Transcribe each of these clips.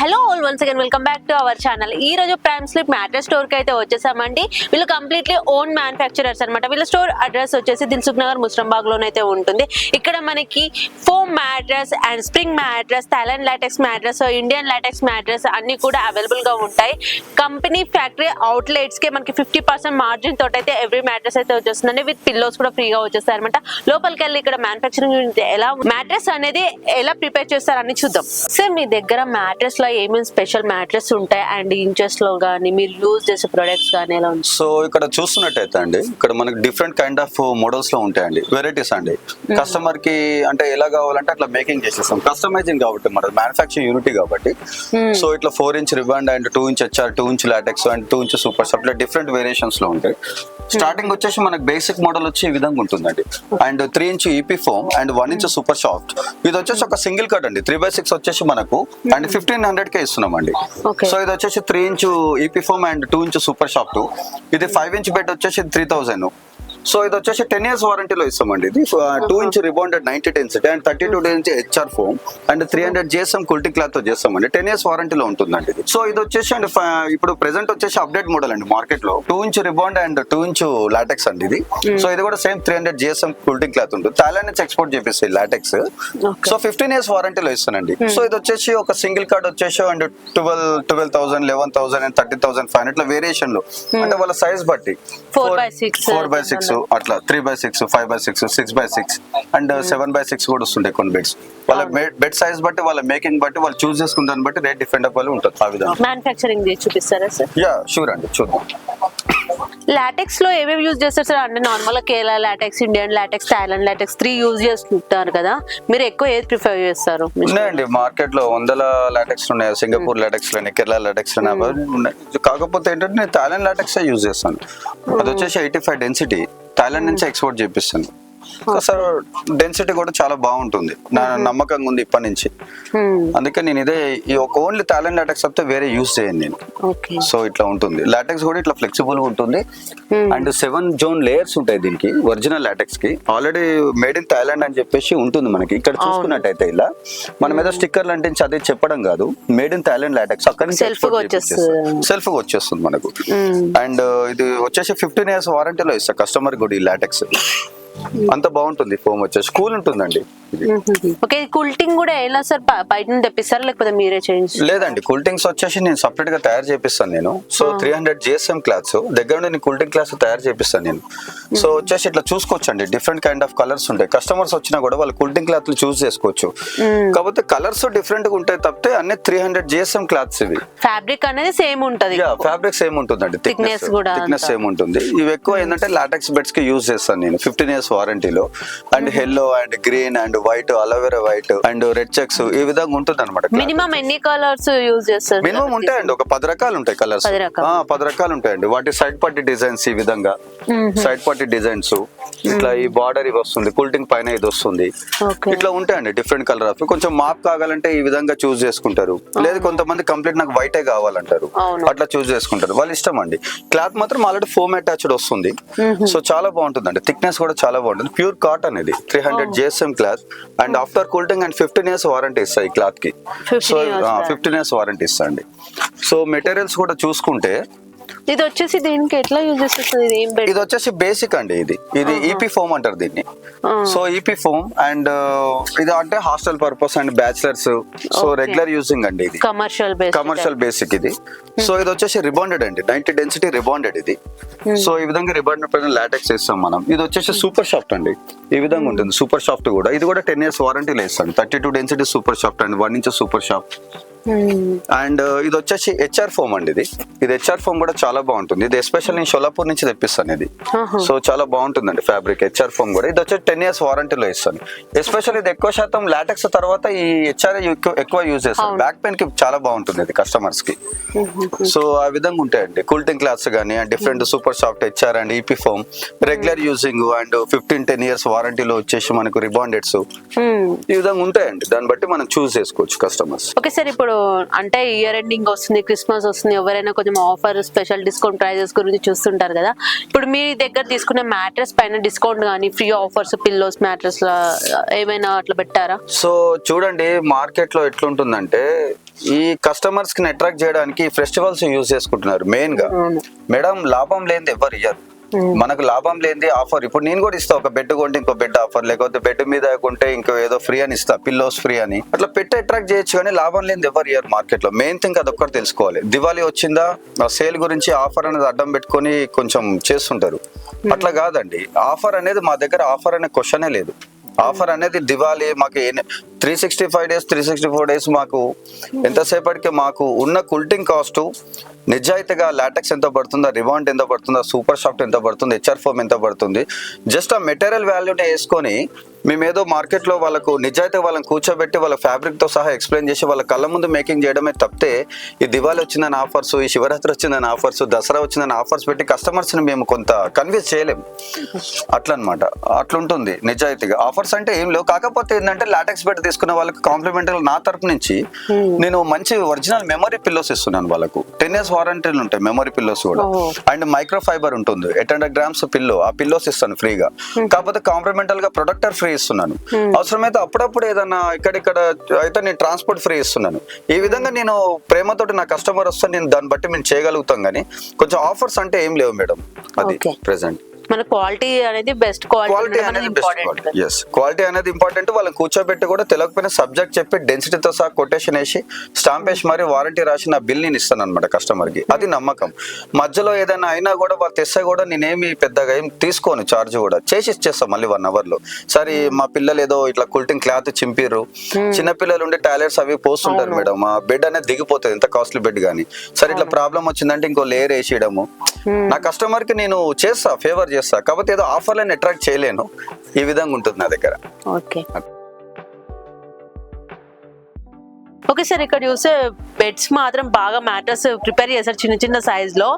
Hello all once again welcome back to our channel ఈ రోజు prime slip mattress స్టోర్కి అయితే వచ్చేసామండి. వీళ్ళు కంప్లీట్లీ ఓన్ మ్యానుఫ్యాక్చరర్స్ అనమాట వీళ్ళ స్టోర్ అడ్రస్ వచ్చేసి దిల్సుఖ్ నగర్ ముస్రంబాగ్ లోనైతే ఉంటుంది. ఇక్కడ మనకి foam mattress and spring mattress Thailand latex mattress Indian latex mattress అన్ని కూడా అవైలబుల్గా ఉంటాయి. కంపెనీ ఫ్యాక్టరీ అవుట్లెట్స్కి మనకి ఫిఫ్టీ పర్సెంట్ మార్జిన్ తోటి అయితే ఎవ్రీ మ్యాట్రెస్ అయితే వచ్చేస్తుందండి. విత్ పిల్లోస్ కూడా ఫ్రీగా వచ్చేస్తాయి అనమాట లోపలికి వెళ్ళి ఇక్కడ మ్యానుఫ్యాక్చరింగ్ ఎలా మ్యాట్రెస్ అనేది ఎలా ప్రిపేర్ చేస్తారని చూద్దాం. సార్ మీ దగ్గర మ్యాట్రెస్లో ఏమేమి స్పెషల్ మ్యాట్రెస్ ఉంటాయి అండ్ ఇంచెస్లో కానీ మీరు యూజ్ చేసే ప్రొడక్ట్స్ కానీ ఎలా ఉంటాయి? సో ఇక్కడ చూస్తున్నట్టయితే అండి ఇక్కడ మనకి డిఫరెంట్ కైండ్ ఆఫ్ మోడల్స్లో ఉంటాయండి వెరైటీస్ అండి. కస్టమర్కి అంటే ఎలా కావాలంటే అట్లా మేకింగ్ చేసేస్తాం. కస్టమైజింగ్ కాబట్టి మన మ్యానుఫాక్చరింగ్ యూనిటీ కాబట్టి. సో ఇట్లా four inch rebond and two inch HR two inch latex and two inch super ఇట్లా డిఫరెంట్ వేరియేషన్స్లో ఉంటాయి. స్టార్టింగ్ వచ్చేసి మనకి బేసిక్ మోడల్ వచ్చి ఈ విధంగా ఉంటుందండి. And three inch EP foam and one inch super soft ఇది వచ్చేసి ఒక సింగిల్ కట్ అండి. త్రీ బై సిక్స్ వచ్చేసి మనకు. అండ్ ఫిఫ్టీన్ హండ్రెడ్ కే ఇస్తున్నామండి. సో ఇది వచ్చేసి three inch EP foam and two inch super soft ఇది ఫైవ్ ఇంచ్ బెడ్ వచ్చేసి త్రీ థౌసండ్ సో ఇది వచ్చేసి టెన్ ఇయర్స్ వారంటీలో ఇస్తామండి ఇది. Two inch rebonded ninety density and thirty two inch HR foam and three hundred GSM కుల్టీ క్లాత్తో చేస్తామండి. Ten years వారంటీలో ఉంటుందండి సో ఇది వచ్చేసి అండ్ ఇప్పుడు ప్రెసెంట్ వచ్చేసి అప్డేట్ మోడల్ అండి మార్కెట్లో two inch rebond and two inch latex అండి ఇది. సో ఇది కూడా same three hundred GSM కుల్టీ cloth ఉంటుంది. థాయిలాండ్ నుంచి ఎక్స్పోర్ట్ చేపిస్తాయి లాటెక్స్ సో ఫిఫ్టీన్ ఇయర్స్ వారంటీలో ఇస్తానండి. సో ఇది వచ్చేసి ఒక సింగిల్ కార్డ్ వచ్చేసి and twelve twelve thousand eleven thousand and thirty thousand five ఇట్లా వేరియేషన్లో అంటే వాళ్ళ సైజ్ బట్టి. ఫోర్ బై సిక్స్ అట్లా three by six five by six six by six and seven by six కూడా వస్తుంటాయి కొన్ని బెడ్స్ వాళ్ళ బెడ్ సైజ్ బట్టి వాళ్ళ మేకింగ్ బట్టి వాళ్ళు చూస్ చేసుకున్న దాన్ని బట్టి రేట్ డిఫరెంట్ అవ్వాలి ఉంటుంది ఆ విధంగా. మ్యానుఫ్యాక్చరింగ్ చేసి చూపిస్తారా సార్ యా షూర్ అండి చూద్దాం. లాటెక్స్లో ఏమేమి యూజ్ చేస్తారు సార్ అంటే నార్మల్గా Kerala latex Indian latex Thailand latex three use చేస్తుంటారు కదా. మీరు ఎక్కువ ఏది ప్రిఫర్ చేస్తారు? ఉన్నాయండి మార్కెట్లో వందల లాటెక్స్ ఉన్నాయి. సింగపూర్ లాటెక్స్లోని కేరళ లాటెక్స్ ఉన్నాయి. కాకపోతే ఏంటంటే నేను థాయిలాండ్ లాటెక్స్ యూజ్ చేస్తాను. అది వచ్చేసి ఎయిటీ ఫైవ్ డెన్సిటీ థాయిలాండ్ నుంచి ఎక్స్పోర్ట్ చేపిస్తాను. సార్ డెన్సిటీ కూడా చాలా బాగుంటుంది. నా నమ్మకంగా ఉంది ఇప్పటి నుంచి. అందుకే నేను ఇదే ఈ ఒక ఓన్లీ థాయిలాండ్ లాటెక్స్ తప్పితే వేరే యూజ్ చేయను నేను. సో ఇట్లా ఉంటుంది. లాటెక్స్ కూడా ఇట్లా ఫ్లెక్సిబుల్గా ఉంటుంది. అండ్ సెవెన్ జోన్ లేయర్స్ ఉంటాయి దీనికి ఒరిజినల్ లాటెక్స్కి. ఆల్రెడీ మేడ్ ఇన్ థాయిలాండ్ అని చెప్పేసి ఉంటుంది మనకి. ఇక్కడ చూసుకున్నట్టయితే ఇలా. మనం ఏదో స్టిక్కర్లు అంటే అదే చెప్పడం కాదు. మేడ్ ఇన్ థాయిలాండ్ లాటెక్స్ అక్కడ నుంచి. సెల్ఫ్గా వచ్చేస్తుంది. మనకు. అండ్ ఇది వచ్చేసి ఫిఫ్టీన్ ఇయర్స్ వారంటీలో ఇస్తా. కస్టమర్ కూడా ఈ లాటెక్స్ అంత బాగుంటుంది ఫోమ్ వచ్చేసి. కూల్ ఉంటుందండి. ఓకే కుల్టింగ్ కూడా ఎలా సార్? బయట నుంచి తెప్పిస్తారా? లేకపోతే మీరే చేంజ్? లేదండి కూల్టింగ్స్ వచ్చేసి నేను సపరేట్గా తయారు చేపిస్తాను నేను. So three hundred GSM cloths దగ్గర నుండి నేను కూల్టింగ్ క్లాస్ తయారు చేపిస్తాను నేను. సో వచ్చేసి ఇట్లా చూసుకోవచ్చండి. డిఫరెంట్ కైండ్ ఆఫ్ కలర్స్ ఉంటాయి. కస్టమర్స్ వచ్చినా కూడా వాళ్ళు కూల్టింగ్ క్లాత్లు చూస్ చేసుకోవచ్చు. కాకపోతే కలర్స్ డిఫరెంట్గా ఉంటాయి తప్పితే అన్ని త్రీ హండ్రెడ్ జిఎస్ఎం క్లాత్స్ ఇవి. ఫ్యాబ్రిక్ అనేది సేమ్ ఉంటది. ఫ్యాబ్రిక్ సేమ్ ఉంటుందండి. థిక్నెస్ కూడా థిక్నెస్. సేమ్ ఉంటుంది. ఇవి ఎక్కువ ఏంటంటే లాటెక్స్ బెడ్స్కి యూజ్ చేస్తాను నేను fifteen years వారంటీలో and yellow and green and white aloe vera white and red checks ఈ విధంగా ఉంటుంది అనమాట మినిమం ఎన్ని కలర్స్ యూజ్ చేస్తారు? మినిమం ఉంటాయండి. ఒక పది రకాలు ఉంటాయి కలర్స్ పది రకాలు. ఉంటాయండి. వాటి సైడ్ పార్టీ డిజైన్స్ ఈ విధంగా. సైడ్ పార్టీ డిజైన్స్ ఇట్లా ఈ బార్డర్ ఇది వస్తుంది. కుల్టింగ్ పైన ఇది వస్తుంది. ఇట్లా ఉంటాయండి డిఫరెంట్ కలర్ ఆఫ్ కొంచెం మాప్ కావాలంటే ఈ విధంగా చూస్ చేసుకుంటారు. లేదు కొంతమంది కంప్లీట్ నాకు వైటే కావాలంటారు. అట్లా చూస్ చేసుకుంటారు. వాళ్ళ ఇష్టం అండి. క్లాత్ మాత్రం ఆల్రెడీ ఫోమ్ అటాచ్డ్ వస్తుంది. సో చాలా బాగుంటుందండి. థిక్నెస్ కూడా చాలా బాగుంటుంది. ప్యూర్ కాటన్ ఇది. Three hundred GSM cloth and after quilting and fifteen years warranty ఇస్తాయి క్లాత్కి 15 so years warranty. Fifteen years warranty ఇస్తాండి so materials కూడా చూసుకుంటే ఇది వచ్చేసి దీనికి ఎట్లా యూజ్ చేస్తారు? ఇది ఏం బెడ్ ఇది వచ్చేసి బేసిక్ అండి ఇది. ఇది ఈపీ ఫోమ్ అంటారు దీన్ని. సో ఈపీ ఫోమ్ అండ్ ఇది అంటే hostel purpose and bachelors so. Regular using అండి ఇది. కమర్షియల్ బేస్ కమర్షియల్ బేసిక్ ఇది. సో ఇది వచ్చేసి రిబాండెడ్ అండి. నైన్టీ డెన్సిటీ రిబాండెడ్ ఇది. సో ఈ విధంగా రిబాండెడ్ పైన లాటెక్స్ ఇస్తాం మనం. ఇది వచ్చేసి సూపర్ సాఫ్ట్ అండి. ఈ విధంగా ఉంటుంది. సూపర్ సాఫ్ట్ కూడా. ఇది కూడా టెన్ ఇయర్స్ వారంటీలో ఇస్తాను. Thirty two density super soft అండి one inch super soft and ఇది వచ్చేసి హెచ్ఆర్ ఫోమ్ అండి ఇది. ఇది హెచ్ఆర్ ఫోమ్ కూడా చాలా బాగుంటుంది. ఇది ఎస్పెషల్ నేను షోలాపూర్ నుంచి తెప్పిస్తాను ఇది. సో చాలా బాగుంటుందండి ఫ్యాబ్రిక్ హెచ్ఆర్ ఫోమ్ కూడా. ఇది వచ్చేసి టెన్ ఇయర్స్ వారంటీలో ఇస్తాను. ఎస్పెషల్ ఇది ఎక్కువ శాతం లాటెక్స్ తర్వాత ఈ హెచ్ఆర్ ఎక్కువ యూజ్ చేస్తాను. బ్యాక్ పెయిన్కి చాలా బాగుంటుంది ఇది కస్టమర్స్కి. సో ఆ విధంగా ఉంటాయండి. కూల్టింగ్ క్లాత్స్ కానీ different super soft HR and EP foam regular using and fifteen ten years వారంటీలో వచ్చేసి మనకు రిబాండెడ్స్ ఈ విధంగా ఉంటాయండి. దాన్ని బట్టి మనం చూస్ చేసుకోవచ్చు కస్టమర్స్ ఓకే సార్ ఇప్పుడు ఇప్పుడు అంటే ఇయర్ ఎండింగ్ వస్తుంది క్రిస్మస్ వస్తుంది ఎవరైనా కొంచెం ఆఫర్ స్పెషల్ డిస్కౌంట్ ప్రైజెస్ గురించి చూస్తుంటారు కదా. ఇప్పుడు మీ దగ్గర తీసుకునే మ్యాట్రెస్ పైన డిస్కౌంట్ కానీ ఫ్రీ ఆఫర్స్ పిల్లోస్ మ్యాట్రెస్ ఏమైనా అట్లా పెట్టారా? సో చూడండి మార్కెట్లో ఎట్లుంటుందంటే ఈ కస్టమర్స్కి అట్రాక్ట్ చేయడానికి ఫెస్టివల్స్ యూజ్ చేసుకుంటున్నారు మెయిన్గా. మేడం లాభం లేనిది ఎవరు ఇయ్యరు. మనకు లాభం లేనిది ఆఫర్. ఇప్పుడు నేను కూడా ఇస్తా ఒక బెడ్ కొంటే ఇంకో బెడ్ ఆఫర్ లేకపోతే బెడ్ మీద కొంటే ఇంకో ఏదో ఫ్రీ అని ఇస్తా పిల్లోస్ ఫ్రీ అని. అట్లా పెట్టి అట్రాక్ట్ చేయొచ్చు కానీ లాభం లేనిది ఎవరు ఇయర్ మార్కెట్లో. మెయిన్ థింగ్ అదొక్కటి తెలుసుకోవాలి. దివాళీ వచ్చిందా? సేల్ గురించి ఆఫర్ అనేది అడ్డం పెట్టుకొని కొంచెం చేస్తుంటారు. అట్లా కాదండి. ఆఫర్ అనేది మా దగ్గర ఆఫర్ అనే క్వశ్చనే లేదు. ఆఫర్ అనేది దివాళీ మాకు three sixty five days three sixty four days మాకు ఎంతసేపటికి మాకు ఉన్న కుల్టింగ్ కాస్ట్ నిజాయితీగా లాటెక్స్ ఎంత పడుతుందా రిబాండ్ ఎంత పడుతుందా సూపర్ షాఫ్ట్ ఎంత పడుతుంది హెచ్ఆర్ ఫోమ్ ఎంత పడుతుంది జస్ట్ ఆ మెటీరియల్ వాల్యూని వేసుకొని మేమేదో మార్కెట్లో వాళ్ళకు నిజాయితీ వాళ్ళని కూర్చోబెట్టి వాళ్ళ fabric తో సహా ఎక్స్ప్లెయిన్ చేసి వాళ్ళ కళ్ళ ముందు మేకింగ్ చేయడమే తప్పితే ఈ దివాళీ వచ్చిందని ఆఫర్స్ ఈ శివరాత్రి వచ్చిందని ఆఫర్స్ దసరా వచ్చిందని ఆఫర్స్ పెట్టి కస్టమర్స్ని మేము కొంత కన్విన్స్ చేయలేము అట్లా అనమాట అట్లుంటుంది నిజాయితీగా. ఆఫర్స్ అంటే ఏం లేవు. కాకపోతే ఏంటంటే లాటెక్స్ బెడ్ తీసుకున్న వాళ్ళకి కాంప్లిమెంటరీ నా తరపు నుంచి. నేను మంచి ఒరిజినల్ మెమరీ పిల్లోస్ ఇస్తున్నాను వాళ్ళకు. టెన్ ఇయర్స్ వారంటీలు ఉంటాయి మెమరీ పిల్లోస్ కూడా. అండ్ మైక్రో ఫైబర్ ఉంటుంది. Eight hundred grams pillow. ఆ పిల్లోస్ ఇస్తాను ఫ్రీగా. కాకపోతే కాంప్లిమెంటల్గా ప్రొడక్టర్ ఫ్రీ ఇస్తున్నాను. అవసరమైతే అప్పుడప్పుడు ఏదన్నా ఇక్కడిక్కడ అయితే నేను ట్రాన్స్పోర్ట్ ఫ్రీ ఇస్తున్నాను. ఈ విధంగా నేను ప్రేమతోటి నా కస్టమర్ వస్తే నేను దాన్ని బట్టి మేము చేయగలుగుతాం కానీ కొంచెం ఆఫర్స్ అంటే ఏం లేవు మేడం. అది. ప్రెసెంట్ మన క్వాలిటీ అనేది బెస్ట్ క్వాలిటీ క్వాలిటీ అనేది ఇంపార్టెంట్ ఎస్ క్వాలిటీ అనేది ఇంపార్టెంట్ వాళ్ళని కూర్చోబెట్టి కూడా తెలియకపోయినా సబ్జెక్ట్ చెప్పి డెన్సిటీతో సహా కొటేషన్ వేసి స్టాంప్ వేసి మరి వారంటీ రాసి నా బిల్ నేను ఇస్తాను అనమాట కస్టమర్కి. అది నమ్మకం. మధ్యలో ఏదైనా అయినా కూడా వాళ్ళు తెస్తే కూడా నేనేమి పెద్దగా ఏం తీసుకోను చార్జ్ కూడా. చేసి ఇచ్చేస్తాం మళ్ళీ వన్ అవర్లో. సరే మా పిల్లలు ఏదో ఇట్లా కుల్టింగ్ క్లాత్ చింపిర్రు. చిన్న పిల్లలు ఉండే టాయిలెట్స్ అవి పోస్తుంటారు మేడం. ఆ బెడ్ అనేది దిగిపోతుంది. ఎంత కాస్ట్లీ బెడ్ కానీ సరే ఇట్లా ప్రాబ్లం వచ్చిందంటే ఇంకో లేయర్ వేసేయడము నా కస్టమర్కి నేను చేస్తా ఫేవర్ చేస్తా. కాకపోతే ఏదో ఆఫర్లను అట్రాక్ట్ చేయలేను. ఈ విధంగా ఉంటుంది నా దగ్గర. ఓకే. ఓకే సార్ ఇక్కడ చూస్తే బెడ్స్ మాత్రం బాగా మ్యాటర్స్ ప్రిపేర్ చేశారు చిన్న చిన్న సైజ్లో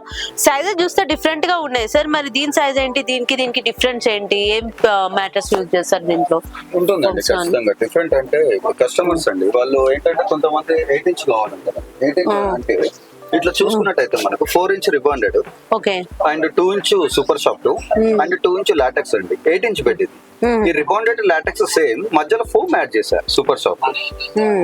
సైజెస్ చూస్తే డిఫరెంట్గా ఉన్నాయి. సార్ మరి దీని సైజ్ ఏంటి? దీనికి దీనికి డిఫరెన్స్ ఏంటి? ఏం మ్యాటర్స్ యూజ్ చేస్తారు దీంట్లో? ఉంటుందండి. ఖచ్చితంగా. డిఫరెంట్ అంటే కస్టమర్స్ అండి. వాళ్ళు ఏంటంటే కొంతమంది ఎయిట్ ఇంచ్ కావాలంటారు. ఎయిట్ ఇంచ్ అంటే ఇట్లా చూసుకున్నట్టయితే మనకు four inch rebonded okay. And two inch super soft and two inch latex అండి. Eight inch Hmm. ఈ రిబాండెడ్ లాటెక్స్ సేమ్ మధ్యలో ఫోమ్ యాడ్ చేశారు సూపర్ సాఫ్ట్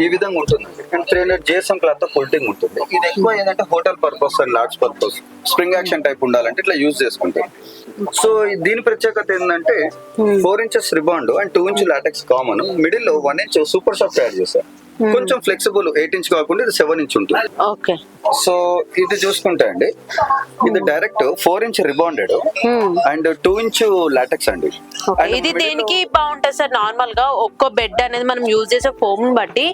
ఈ విధంగా ఉంటుందండి అండ్ త్రీ హండ్రెడ్ జిఎస్ఎం క్లాత్తో ఫోల్డింగ్ ఉంటుంది. ఇది ఎక్కువ ఏంటంటే hotel purpose and large purpose spring action type ఉండాలంటే ఇట్లా యూజ్ చేసుకుంటారు సో దీని ప్రత్యేకత ఏంటంటే four inches rebond and two inch latex common మిడిల్లో one inch super soft add చేశారు కొంచెం ఫ్లెక్సిబుల్ ఎయిట్ ఇంచ్ కాకుండా ఇది సెవెన్ ఇంచ్ ఉంటుంది. ఓకే సో ఇది చూసుకుంటే అండి ఇది direct four inch rebonded and two inch latex అండి. ఇది దేనికి బాగుంటుంది సార్? నార్మల్గా ఒక్కో బెడ్ అనేది మనం యూజ్ చేసే ఫోమ్ బట్టి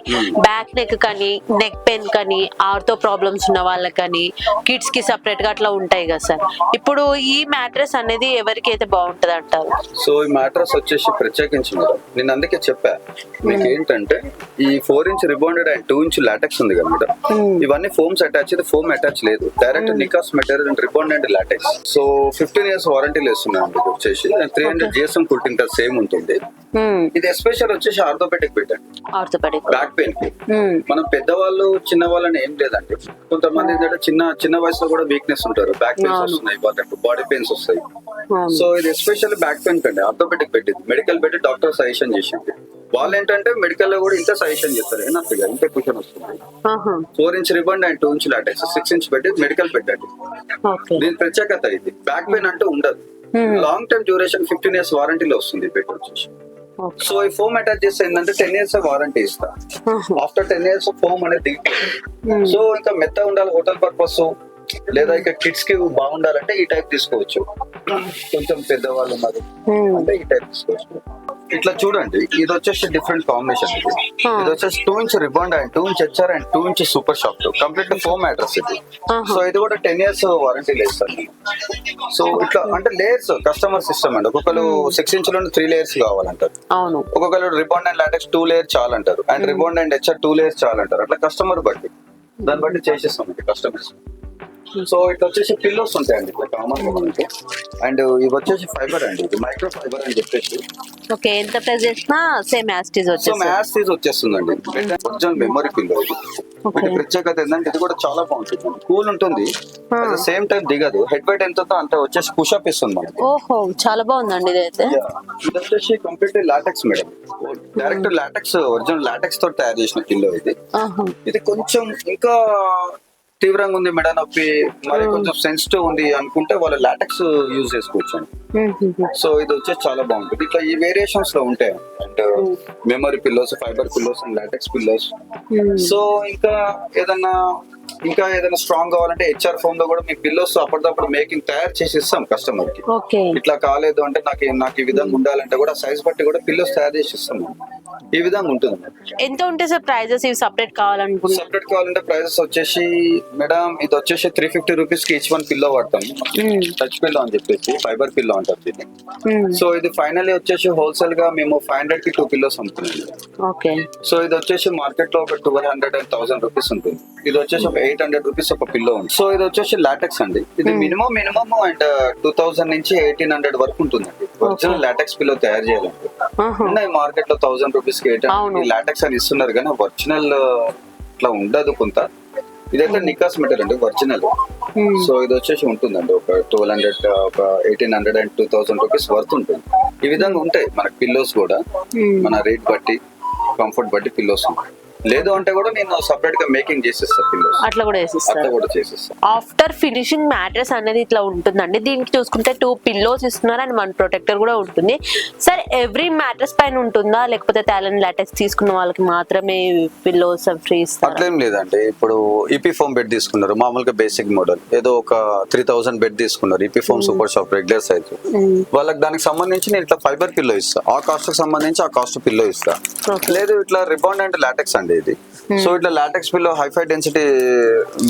బ్యాక్ నెక్ కానీ నెక్ పెయిన్ కానీ ఆర్థో ప్రాబ్లమ్స్ ఉన్న వాళ్ళకి కానీ కిడ్స్కి సపరేట్గా అట్లా ఉంటాయి కదా సార్. ఇప్పుడు ఈ మ్యాట్రెస్ అనేది ఎవరికి అయితే బాగుంటది అంటారు? సో ఈ మ్యాట్రస్ వచ్చేసి ప్రత్యేకించి నేను అందుకే చెప్పా. మీకు ఏంటంటే ఈ four inch rebonded and two inch latex ఉంది కదా మేడం ఇవన్నీ ఫోమ్స్ అటాచ్ ఇది ఫోమ్ అటాచ్ లేదు. Direct నికాస్ material and rebond and latex so fifteen years వారంటీలు ఇస్తున్నాను మీకు వచ్చేసి. Three hundred GSM quilting same ఉంటుంది. ఇది ఎస్పెషల్ వచ్చేసి ఆర్థోపెటిక్ పెట్టండి ఆర్థోపెడిక్ బ్యాక్ పెయిన్కి మనం పెద్దవాళ్ళు చిన్న వాళ్ళని ఏం లేదండి. కొంతమంది ఏంటంటే చిన్న చిన్న వయసులో కూడా వీక్నెస్ ఉంటారు. Back pains. వస్తున్నాయి వాళ్ళకి బాడీ పెయిన్స్ వస్తాయి. సో ఇది ఎస్పెషల్లీ బ్యాక్ పెయిన్ కండి. ఆర్థోపెటిక్ పెట్టింది మెడికల్ పెట్టి డాక్టర్ సజెషన్ చేసింది. వాళ్ళు ఏంటంటే మెడికల్లో కూడా ఇంత సజెషన్ చేస్తారు. ఏనట్టుగా ఇంత క్వశ్చన్ వస్తుంది. Four inch rebond and two inch latex six inch పెట్టి మెడికల్ పెట్టండి ఓకే. దీని ప్రత్యేకత ఇది. బ్యాక్ పెయిన్ అంటూ ఉండదు. Long time duration fifteen years వారంటీలో వస్తుంది పెట్టి వచ్చేసి. సో ఈ ఫోమ్ అటాచ్ చేస్తే ఏంటంటే టెన్ ఇయర్స్ వారంటీ ఇస్తా. ఆఫ్టర్ టెన్ ఇయర్స్ ఫోమ్ అనేది సో ఇంకా మెత్త ఉండాలి హోటల్ పర్పస్ లేదా ఇక కిడ్స్కి బాగుండాలంటే ఈ టైప్ తీసుకోవచ్చు. కొంచెం పెద్దవాళ్ళు ఉన్నారు. అంటే ఈ టైప్ తీసుకోవచ్చు. ఇట్లా చూడండి ఇది వచ్చేసి డిఫరెంట్ కాంబినేషన్ ఇది. ఇది వచ్చేసి two inch rebond and two inch HR and two inch super soft complete foam address ఇది. సో ఇది కూడా టెన్ ఇయర్స్ వారంటీ లేదు సార్. సో ఇట్లా అంటే లేయర్స్ కస్టమర్ సిస్టమ్ అండి. ఒక్కొక్కరు సిక్స్ ఇంచ్ నుండి త్రీ లేయర్స్ కావాలంటారు. అవును. ఒక్కొక్కరు rebond and latex two layer చాలంటారు. And rebond and HR two layers చాలంటారు. అట్లా కస్టమర్ బట్టి. దాన్ని బట్టి చేసేస్తాం కస్టమర్స్ సో ఇట్లా వచ్చేసి పిల్లోస్ ఉంటాయండి ఇట్లా కామన్ మనకి అండ్ ఇవి వచ్చేసి ఫైబర్ అండి ఇది మైక్రో ఫైబర్ అని చెప్పేసి. ఓకే ఎంత ప్రైస్ చేసినా సేమ్ యాస్టీస్ సో వచ్చేసి మ్యాథ్స్ ఫీజ్ వచ్చేస్తుందండి. ఒరిజినల్ మెమరీ పిల్లో ఇది. వీటి ప్రత్యేకత ఏంటంటే ఇది కూడా చాలా బాగుంటుంది. కూల్ ఉంటుంది. సేమ్ టైం దిగదు. హెడ్ వెయిట్ ఎంత ఉందో అంత వచ్చేసి పుషప్ ఇస్తుంది మనకి. ఓహో చాలా బాగుందండి ఇదైతే Yeah. ఇది వచ్చేసి complete latex madam. Direct latex original లాటెక్స్తో తయారు చేసిన పిల్లో ఇది. ఆహా. ఇది కొంచెం ఇంకా తీవ్రంగా ఉంది మెడ నొప్పి మరి కొంచెం సెన్సిటివ్ ఉంది అనుకుంటే వాళ్ళు లాటెక్స్ యూజ్ చేసుకోవచ్చు. సో ఇది వచ్చేసి చాలా బాగుంటుంది. ఇట్లా ఈ వేరియేషన్స్లో ఉంటాయి and memory pillows fiber pillows and latex pillows. So ఇంకా ఏదన్నా ఇంకా ఏదైనా స్ట్రాంగ్ కావాలంటే హెచ్ఆర్ ఫోన్లో కూడా మీ పిల్లోస్ అప్పటిదప్పుడు మేకింగ్ తయారు చేసి ఇస్తాం కస్టమర్కి. ఓకే. ఇట్లా కాలేదు అంటే నాకు నాకు ఈ విధంగా ఉండాలంటే కూడా సైజ్ బట్టి కూడా పిల్లోస్ తయారు చేసి ఇస్తాం ఈ విధంగా ఉంటుంది. ఎంత ఉంటాయి సార్ ప్రైజెస్ ఇవి సపరేట్ కావాలనుకుంటున్నా సెపరేట్ కావాలంటే ప్రైసెస్ వచ్చేసి మేడం ఇది వచ్చేసి త్రీ ఫిఫ్టీ రూపీస్కి ఈచ్ వన్ పిల్లో వాడతాం. టచ్ పిల్లో అని చెప్పేసి ఫైబర్ పిల్లో అంటారు దీన్ని. సో ఇది ఫైనల్లీ వచ్చేసి హోల్సేల్గా మేము ఫైవ్ హండ్రెడ్కి టూ పిల్లోస్ అమ్ముతున్నాం. ఓకే సో ఇది వచ్చేసి మార్కెట్లో ఒక twelve hundred and thousand rupees ఉంటుంది. ఇది వచ్చేసి ఒక ఎయిట్ హండ్రెడ్ రూపీస్ ఒక పిల్లో ఉంది. సో ఇది వచ్చేసి లాటెక్స్ అండి. ఇది minimum minimum and two thousand నుంచి ఎయిటీన్ హండ్రెడ్ వరకు ఉంటుందండి. ఒరిజినల్ లాటెక్స్ పిల్లో తయారు చేయాలంటే ఉన్నాయి మార్కెట్లో థౌసండ్ రూపీస్కి ఎయిట్ లాటెక్స్ అని ఇస్తున్నారు కానీ ఒరిజినల్ ఇట్లా ఉండదు కొంత. ఇదైతే నికాస్ మెటీరియల్ అండి ఒరిజినల్ సో ఇది వచ్చేసి ఉంటుందండి. ఒక ట్వెల్వ్ హండ్రెడ్ ఒక eighteen hundred and two thousand rupees worth ఉంటుంది. ఈ విధంగా ఉంటాయి మనకి పిల్లోస్ కూడా. మన రేట్ బట్టి కంఫర్ట్ బట్టి పిల్లోస్ ఉంటాయి. లేదు అంటే కూడా నేను సపరేట్గా మేకింగ్ చేసేస్తాను పిల్లోస్ అట్లా కూడా అట్లా కూడా చేసేస్తాను ఆఫ్టర్ ఫినిషింగ్ మ్యాట్రెస్ అనేది ఇట్లా ఉంటుందండి. దీనికి చూసుకుంటే టూ పిల్లోస్ ఇస్తున్నారు అండ్ వన్ ప్రొటెక్టర్ కూడా ఉంటుంది. సార్ ఎవ్రీ మ్యాట్రెస్ పైన ఉంటుందా? లేకపోతే టాలెంట్ లాటెక్స్ తీసుకున్న వాళ్ళకి మాత్రమే పిల్లోస్ ఫ్రీ ఇస్తారు? అట్లేం లేదండి. ఇప్పుడు ఈపీ ఫోమ్ బెడ్ తీసుకున్నారు. మామూలుగా బేసిక్ మోడల్ ఏదో ఒక త్రీ థౌసండ్ బెడ్ తీసుకున్నారు. EP foam super shop regular size వాళ్ళకి దానికి సంబంధించి నేను ఇట్లా ఫైబర్ పిల్లో ఇస్తా. ఆ కాస్ట్ సంబంధించి ఆ కాస్ట్ పిల్లో ఇస్తా. Okay. లేదు ఇట్లా రిబాండ్ అండ్ లాటెక్స్ అండి. ఇది సో ఇట్లా latex pillow hi fi density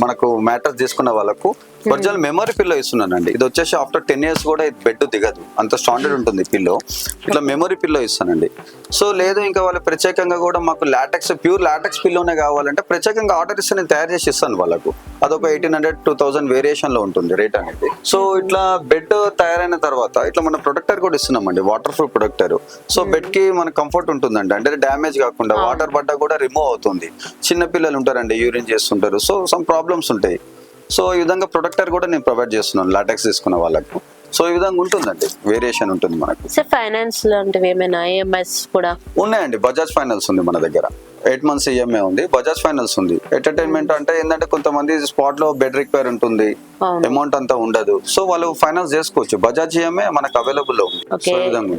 మనకు మ్యాటర్ తీసుకున్న వాళ్ళకు ఒరిజినల్ మెమరీ పిల్లో ఇస్తున్నానండి. ఇది వచ్చేసి ఆఫ్టర్ టెన్ ఇయర్స్ కూడా ఇది బెడ్ దిగదు. అంత స్టాండర్డ్ ఉంటుంది పిల్లో ఇట్లా మెమరీ పిల్లో ఇస్తానండి. సో లేదు ఇంకా వాళ్ళు ప్రత్యేకంగా కూడా మాకు లాటెక్స్ ప్యూర్ లాటెక్స్ పిల్లోనే కావాలంటే ప్రత్యేకంగా ఆర్డర్ ఇస్తే నేను తయారు చేసి ఇస్తాను వాళ్ళకు. అదొక ఎయిటీన్ హండ్రెడ్ టూ థౌసండ్ వేరియేషన్లో ఉంటుంది రేట్ అనేది. సో ఇట్లా బెడ్ తయారైన తర్వాత ఇట్లా మన ప్రొటెక్టర్ కూడా ఇస్తున్నామండి వాటర్ ప్రూఫ్ ప్రొటెక్టర్ సో బెడ్కి మన కంఫర్ట్ ఉంటుందండి. అంటే డ్యామేజ్ కాకుండా వాటర్ పడ్డా కూడా రిమూవ్ అవుతుంది. చిన్న పిల్లలు ఉంటారండి యూరిన్ చేస్తుంటారు. సో సమ్ ప్రాబ్లమ్స్ ఉంటాయి. సో ఈ విధంగా ప్రొటెక్టర్ కూడా నేను ప్రొవైడ్ చేస్తున్నాను లాటెక్స్ తీసుకున్న వాళ్ళకు. సో ఈ విధంగా ఉంటుందండి. వేరియేషన్ ఉంటుంది మనకు. సార్ ఫైనాన్స్ లాంటివి ఏమైనా ఈఎంఐస్ కూడా? ఉన్నాయండి. బజాజ్ ఫైనాన్స్ ఉంది మన దగ్గర. ఎయిట్ మంత్స్ ఈఎంఐ ఉంది. బజాజ్ ఫైనాన్స్ ఉంది. ఎంటర్టైన్మెంట్ అంటే ఏంటంటే కొంతమంది స్పాట్లో బెడ్ రిక్వైర్ ఉంటుంది. అమౌంట్ అంతా ఉండదు. సో వాళ్ళు ఫైనాన్స్ చేసుకోవచ్చు. బజాజ్ ఈఎంఐ మనకు అవైలబుల్లో ఉంది.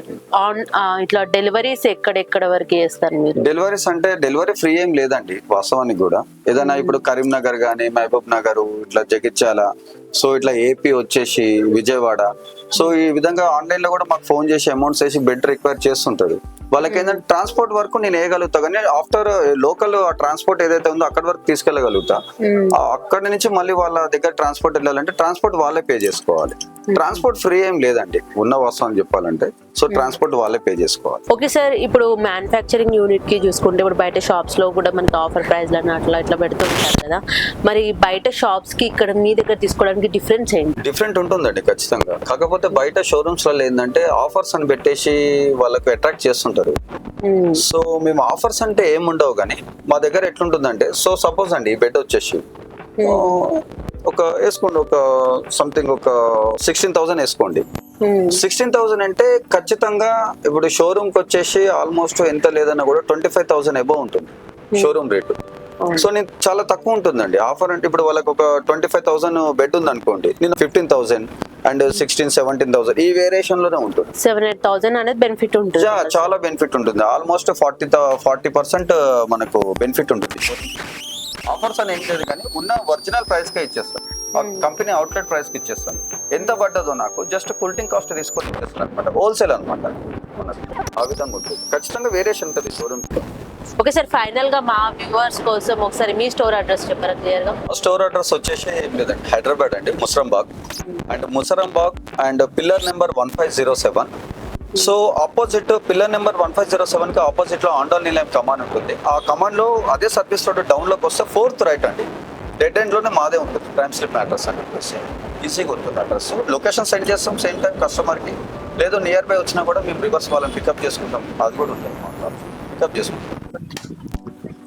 ఇట్లా డెలివరీస్ ఎక్కడెక్కడ వరకు చేస్తారు మీరు? డెలివరీస్ అంటే డెలివరీ ఫ్రీ ఏం లేదండి. వాస్తవానికి కూడా. ఏదైనా ఇప్పుడు కరీంనగర్ కానీ మహబూబ్ నగర్ ఇట్లా జగిత్యాల సో ఇట్లా ఏపీ వచ్చేసి విజయవాడ. సో ఈ విధంగా ఆన్లైన్లో కూడా మాకు ఫోన్ చేసి అమౌంట్స్ వేసి బెడ్ రిక్వైర్ చేస్తుంటారు వాళ్ళకి ఏంటంటే ట్రాన్స్పోర్ట్ వరకు నేను వేయగలుగుతా కానీ ఆఫ్టర్ లోకల్ ట్రాన్స్పోర్ట్ ఏదైతే ఉందో అక్కడి వరకు తీసుకెళ్ళగలుగుతా. అక్కడి నుంచి మళ్ళీ వాళ్ళ దగ్గర ట్రాన్స్పోర్ట్ వెళ్ళాలంటే ట్రాన్స్పోర్ట్ వాళ్ళే పే చేసుకోవాలి. ట్రాన్స్పోర్ట్ ఫ్రీ ఏం లేదండి. ఉన్న వాస్తవం చెప్పాలంటే సో ట్రాన్స్పోర్ట్ వాళ్ళే పే చేసుకోవాలి. ఓకే సార్ ఇప్పుడు మ్యానుఫ్యాక్చరింగ్ యూనిట్కి చూసుకుంటే ఇప్పుడు బయట షాప్స్లో కూడా మనకి ఆఫర్ ప్రైస్ లని అట్లా ఇట్లా పెడుతుంటారు కదా. మరి బయట షాప్స్కి ఇక్కడ మీ దగ్గర తీసుకోవడానికి డిఫరెన్స్ ఏంటి? డిఫరెంట్ ఉంటుందండి ఖచ్చితంగా. కాకపోతే బయట షోరూమ్స్లో ఏంటంటే ఆఫర్స్ అని పెట్టేసి వాళ్ళకు అట్రాక్ట్ చేస్తుంటారు. మ్మ్. సో మేము ఆఫర్స్ అంటే ఏముండవు కానీ మా దగ్గర ఎట్లుంటుందంటే సో సపోజ్ అండి ఈ బెడ్ వచ్చేసి. ఒక వేసుకోండి ఒక సంథింగ్ ఒక సిక్స్టీన్ థౌసండ్ వేసుకోండి. సిక్స్టీన్ థౌసండ్ అంటే ఖచ్చితంగా ఇప్పుడు షోరూమ్కి వచ్చేసి ఆల్మోస్ట్ ఎంత లేదన్నా కూడా ట్వంటీ ఫైవ్ థౌసండ్ ఎబో ఉంటుంది షోరూమ్ రేటు. సో నేను చాలా తక్కువ ఉంటుందండి. ఆఫర్ అంటే ఇప్పుడు వాళ్ళకి ఒక ట్వంటీ ఫైవ్ థౌసండ్ బెడ్ ఉంది అనుకోండి నేను fifteen thousand and sixteen seventeen thousand ఈ వేరియేషన్లోనే ఉంటుంది. సెవెన్ ఎయిట్ థౌసండ్ అనేది బెనిఫిట్ ఉంటుంది. చాలా బెనిఫిట్ ఉంటుంది. ఆల్మోస్ట్ ఫార్టీ ఫార్టీ పర్సెంట్ మనకు బెనిఫిట్ ఉంటుంది. ఆఫర్స్ అని ఏం లేదు కానీ ఉన్న ఒరిజినల్ ప్రైస్ కే ఇచ్చేస్తాను కంపెనీ అవుట్లెట్ ప్రైస్కి ఇచ్చేస్తాను. ఎంత పడ్డదో నాకు జస్ట్ కూల్టింగ్ కాస్ట్ తీసుకొని ఇచ్చేస్తాను అనమాట హోల్సేల్ అనమాట ఆ విధంగా ఉంటుంది. ఖచ్చితంగా వేరియేషన్ ఉంటుంది షోరూమ్ ఓకే సార్ ఫైనల్గా మా వ్యూవర్స్ కోసం ఒకసారి మీ స్టోర్ అడ్రస్ చెప్పారా క్లియర్గా? స్టోర్ అడ్రస్ వచ్చేసి లేదండి హైదరాబాద్ అండి Musarambagh. And Musarambagh and pillar number one five zero seven so opposite pillar number one five zero సెవెన్కి ఆపోజిట్లో ఆండోల్ నిలయం కమాండ్ ఉంటుంది. ఆ కమాండ్లో అదే సర్వీస్ రోడ్ డౌన్లోకి వస్తే ఫోర్త్ రైట్ అండి. డెడ్ ఎండ్లోనే మాదే ఉంటుంది. ప్రైమ్ స్లిప్ అడ్రస్ అని చెప్పేసి. ఈజీగా ఉంటుంది అడ్రస్. లొకేషన్ సెండ్ చేస్తాం సేమ్ టైం కస్టమర్కి లేదు నియర్ బై వచ్చినా కూడా మేము రివర్స్ వాళ్ళని పికప్ చేసుకుంటాం. అది కూడా ఉంటుంది. పికప్ చేసుకుంటాం.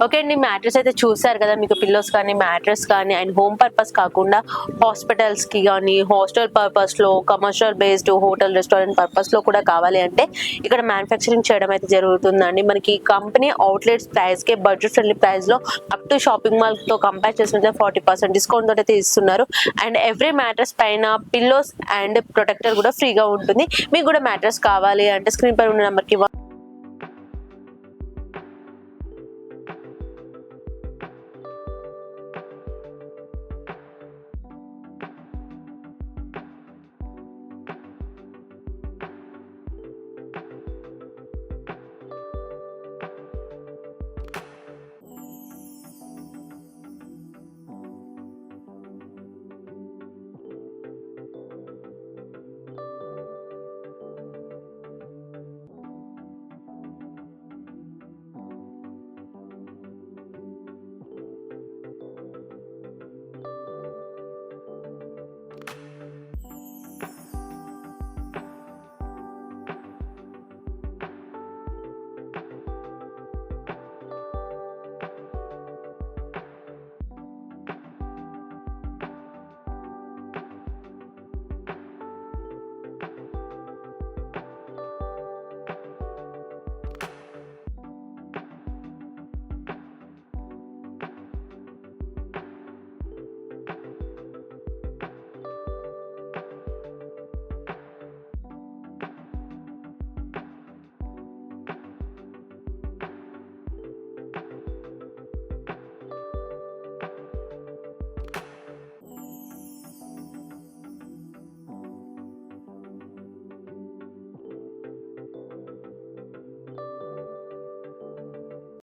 ఓకే అండి మ్యాట్రెస్ అయితే చూసారు కదా మీకు పిల్లోస్ కానీ మ్యాట్రెస్ కానీ అండ్ హోమ్ పర్పస్ కాకుండా హాస్పిటల్స్కి కానీ హాస్టల్ పర్పస్లో కమర్షియల్ బేస్డ్ హోటల్ రెస్టారెంట్ పర్పస్లో కూడా కావాలి అంటే ఇక్కడ మ్యానుఫ్యాక్చరింగ్ చేయడం అయితే జరుగుతుందండి. మనకి కంపెనీ అవుట్లెట్స్ ప్రైస్కి బడ్జెట్ ఫ్రెండ్లీ ప్రైస్లో అప్ టు షాపింగ్ మాల్తో కంపేర్ చేసుకుంటే ఫార్టీ పర్సెంట్ డిస్కౌంట్ తోటి అయితే ఇస్తున్నారు. అండ్ ఎవ్రీ మ్యాట్రెస్ పైన పిల్లోస్ అండ్ ప్రొటెక్టర్ కూడా ఫ్రీగా ఉంటుంది. మీకు కూడా మ్యాట్రెస్ కావాలి అంటే స్క్రీన్ పై ఉన్న నెంబర్కి